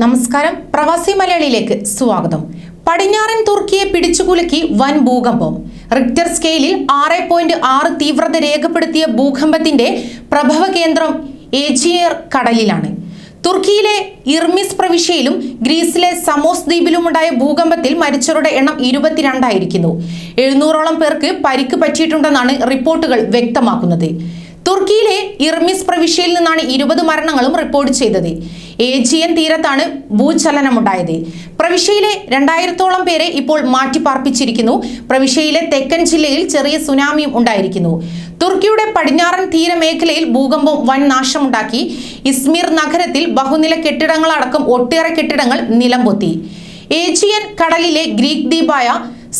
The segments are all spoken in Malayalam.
നമസ്കാരം. പ്രവാസി മലയാളിയിലേക്ക് സ്വാഗതം. പടിഞ്ഞാറൻ തുർക്കിയെ പിടിച്ചുകുലുക്കി വൻ ഭൂകമ്പം. റിക്ടർ സ്കെയിലിൽ ആറ് പോയിന്റ് ആറ് തീവ്രത രേഖപ്പെടുത്തിയ ഭൂകമ്പത്തിന്റെ പ്രഭവ കേന്ദ്രം ഏജിയർ കടലിലാണ്. തുർക്കിയിലെ ഇർമിസ് പ്രവിശ്യയിലും ഗ്രീസിലെ സമോസ് ദ്വീപിലുമുണ്ടായ ഭൂകമ്പത്തിൽ മരിച്ചവരുടെ എണ്ണം ഇരുപത്തിരണ്ടായിരിക്കുന്നു എഴുന്നൂറോളം പേർക്ക് പരിക്ക് പറ്റിയിട്ടുണ്ടെന്നാണ് റിപ്പോർട്ടുകൾ വ്യക്തമാക്കുന്നത്. തുർക്കിയിലെ ഇർമിസ് പ്രവിശ്യയിൽ നിന്നാണ് ഇരുപത് മരണങ്ങളും റിപ്പോർട്ട് ചെയ്തത്. ഏജിയൻ തീരത്താണ് ഭൂചലനമുണ്ടായത്. പ്രവിശ്യയിലെ രണ്ടായിരത്തോളം പേരെ ഇപ്പോൾ മാറ്റിപ്പാർപ്പിച്ചിരിക്കുന്നു. പ്രവിശ്യയിലെ തെക്കൻ ജില്ലയിൽ ചെറിയ സുനാമിയും ഉണ്ടായിരിക്കുന്നു. തുർക്കിയുടെ പടിഞ്ഞാറൻ തീരമേഖലയിൽ ഭൂകമ്പം വൻ നാശമുണ്ടാക്കി. ഇസ്മീർ നഗരത്തിൽ ബഹുനില കെട്ടിടങ്ങളടക്കം ഒട്ടേറെ കെട്ടിടങ്ങൾ നിലംപൊത്തി. ഏജിയൻ കടലിലെ ഗ്രീക്ക് ദ്വീപായ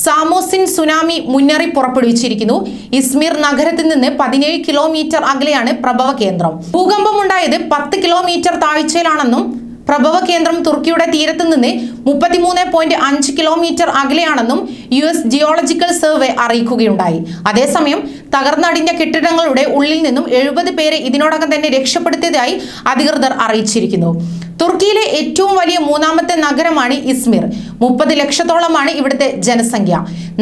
സാമോസിൻ സുനാമി മുന്നറിയിപ്പ് പുറപ്പെടുവിച്ചിരിക്കുന്നു. ഇസ്മീർ നഗരത്തിൽ നിന്ന് പതിനേഴ് കിലോമീറ്റർ അകലെയാണ് പ്രഭവ കേന്ദ്രം. ഭൂകമ്പമുണ്ടായത് പത്ത് കിലോമീറ്റർ താഴ്ചയിലാണെന്നും പ്രഭവ കേന്ദ്രം തുർക്കിയുടെ തീരത്ത് നിന്ന് മുപ്പത്തിമൂന്ന് പോയിന്റ് അഞ്ച് കിലോമീറ്റർ അകലെയാണെന്നും യു എസ് ജിയോളജിക്കൽ സർവേ അറിയിക്കുകയുണ്ടായി. അതേസമയം തകർന്നടിഞ്ഞ കെട്ടിടങ്ങളുടെ ഉള്ളിൽ നിന്നും എഴുപത് പേരെ ഇതിനോടകം തന്നെ രക്ഷപ്പെടുത്തിയതായി അധികൃതർ അറിയിച്ചിരിക്കുന്നു. തുർക്കിയിലെ ഏറ്റവും വലിയ മൂന്നാമത്തെ നഗരമാണ് ഇസ്മിർ. മുപ്പത് ലക്ഷത്തോളമാണ് ഇവിടുത്തെ ജനസംഖ്യ.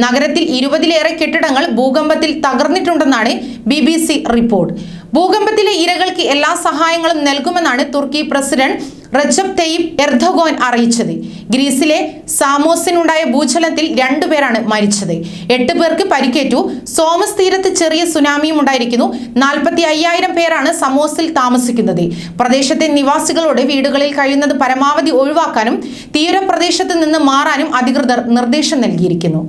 നഗരത്തിൽ ഇരുപതിലേറെ കെട്ടിടങ്ങൾ ഭൂകമ്പത്തിൽ തകർന്നിട്ടുണ്ടെന്നാണ് ബി റിപ്പോർട്ട്. ഭൂകമ്പത്തിലെ ഇരകൾക്ക് എല്ലാ സഹായങ്ങളും നൽകുമെന്നാണ് തുർക്കി പ്രസിഡന്റ് റജബ് തെയ്യിബ് എർദോഗോൻ അറിയിച്ചത്. ഗ്രീസിലെ സാമോസിനുണ്ടായ ഭൂചലത്തിൽ രണ്ടുപേരാണ് മരിച്ചത്. എട്ട് പേർക്ക് പരിക്കേറ്റു. സോമസ് തീരത്ത് ചെറിയ സുനാമിയും ഉണ്ടായിരിക്കുന്നു. നാൽപ്പത്തി അയ്യായിരം പേരാണ് സമോസിൽ താമസിക്കുന്നത്. പ്രദേശത്തെ നിവാസികളോട് വീടുകളിൽ കഴിയുന്നത് പരമാവധി ഒഴിവാക്കാനും തീരപ്രദേശത്ത് നിന്ന് മാറാനും അധികൃതർ നിർദ്ദേശം നൽകിയിരിക്കുന്നു.